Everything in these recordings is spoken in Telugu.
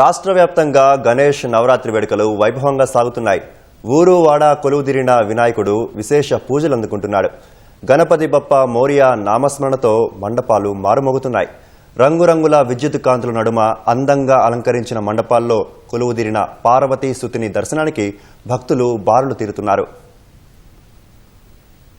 రాష్ట్ర వ్యాప్తంగా గణేష్ నవరాత్రి వేడుకలు వైభవంగా సాగుతున్నాయి. ఊరు వాడ కొలువుదిరిన వినాయకుడు విశేష పూజలు అందుకుంటున్నాడు. గణపతి బప్ప మోరియా నామస్మరణతో మండపాలు మారుమోగుతున్నాయి. రంగురంగుల విద్యుత్ కాంతుల నడుమ అందంగా అలంకరించిన మండపాల్లో కొలువుదిరిన పార్వతీ సుతిని దర్శనానికి భక్తులు బారులు తీరుతున్నారు.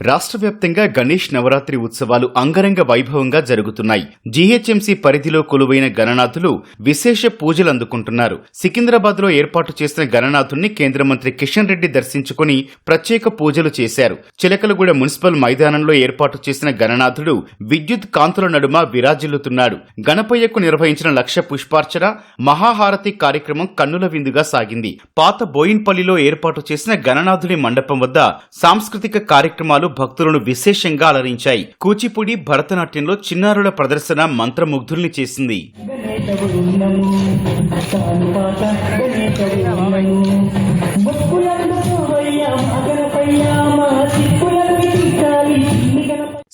రాష్ట్ర వ్యాప్తంగా గణేష్ నవరాత్రి ఉత్సవాలు అంగరంగ వైభవంగా జరుగుతున్నాయి. జీహెచ్ఎంసీ పరిధిలో కొలువైన గణనాథులు విశేష పూజలు అందుకుంటున్నారు. సికింద్రాబాద్లో ఏర్పాటు చేసిన గణనాథుల్ని కేంద్ర మంత్రి కిషన్ రెడ్డి దర్శించుకుని ప్రత్యేక పూజలు చేశారు. చిలకలగూడ మున్సిపల్ మైదానంలో ఏర్పాటు చేసిన గణనాథుడు విద్యుత్ కాంతుల నడుమ విరాజిల్లుతున్నాడు. గణపయ్యకు నిర్వహించిన లక్ష పుష్పార్చన మహాహారతి కార్యక్రమం కన్నుల విందుగా సాగింది. పాత బోయిన్పల్లిలో ఏర్పాటు చేసిన గణనాథుడి మండపం వద్ద సాంస్కృతిక కార్యక్రమాలు భక్తులను విశేషంగా అలరించాయి. కూచిపూడి భరతనాట్యంలో చిన్నారుల ప్రదర్శన మంత్రముగ్ధుల్ని చేసింది.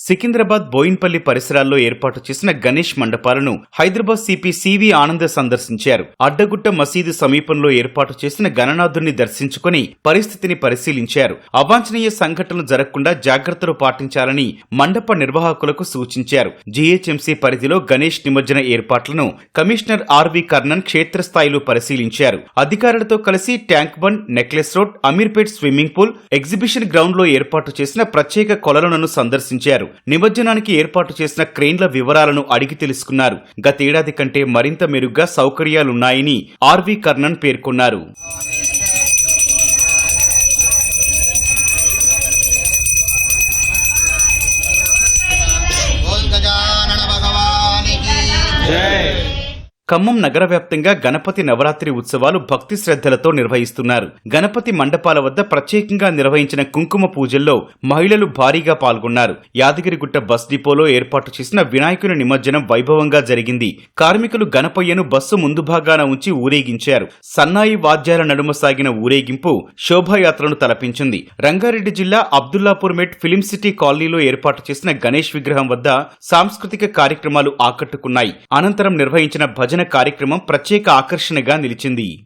సికింద్రాబాద్ బోయిన్పల్లి పరిసరాల్లో ఏర్పాటు చేసిన గణేష్ మండపాలను హైదరాబాద్ సిపి సివి ఆనంద్ సందర్శించారు. అడ్డగుట్ట మసీదు సమీపంలో ఏర్పాటు చేసిన గణనాథుని దర్శించుకుని పరిస్థితిని పరిశీలించారు. అవాంఛనీయ సంఘటనలు జరగకుండా జాగ్రత్తలు పాటించాలని మండప నిర్వాహకులకు సూచించారు. జీహెచ్ఎంసీ పరిధిలో గణేష్ నిమజ్జన ఏర్పాట్లను కమిషనర్ ఆర్వి కర్ణన్ క్షేత్రస్థాయిలో పరిశీలించారు. అధికారులతో కలిసి tank bund necklace road Ameerpet swimming pool exhibition గ్రౌండ్లో ఏర్పాటు చేసిన ప్రత్యేక కొలలను సందర్శించారు. నిమజ్జనానికి ఏర్పాటు చేసిన క్రెయిన్ల వివరాలను అడిగి తెలుసుకున్నారు. గతేడాది కంటే మరింత మెరుగ్గా సౌకర్యాలున్నాయని ఆర్వి కర్ణన్ పేర్కొన్నారు. ఖమ్మం నగర వ్యాప్తంగా గణపతి నవరాత్రి ఉత్సవాలు భక్తి శ్రద్ధలతో నిర్వహిస్తున్నారు. గణపతి మండపాల వద్ద ప్రత్యేకంగా నిర్వహించిన కుంకుమ పూజల్లో మహిళలు భారీగా పాల్గొన్నారు. యాదగిరిగుట్ట బస్ డిపోలో ఏర్పాటు చేసిన వినాయకుని నిమజ్జనం వైభవంగా జరిగింది. కార్మికులు గణపయ్యను బస్సు ముందు భాగాన ఉంచి ఊరేగించారు. సన్నాయి వాద్యాల నడుమ సాగిన ఊరేగింపు శోభాయాత్రను తలపించింది. రంగారెడ్డి జిల్లా అబ్దుల్లాపూర్ మెట్ ఫిలిం సిటీ కాలనీలో ఏర్పాటు చేసిన గణేష్ విగ్రహం వద్ద సాంస్కృతిక కార్యక్రమాలు ఆకట్టుకున్నాయి. అనంతరం నిర్వహించిన భజన కార్యక్రమం ప్రత్యేక ఆకర్షణగా నిలిచింది.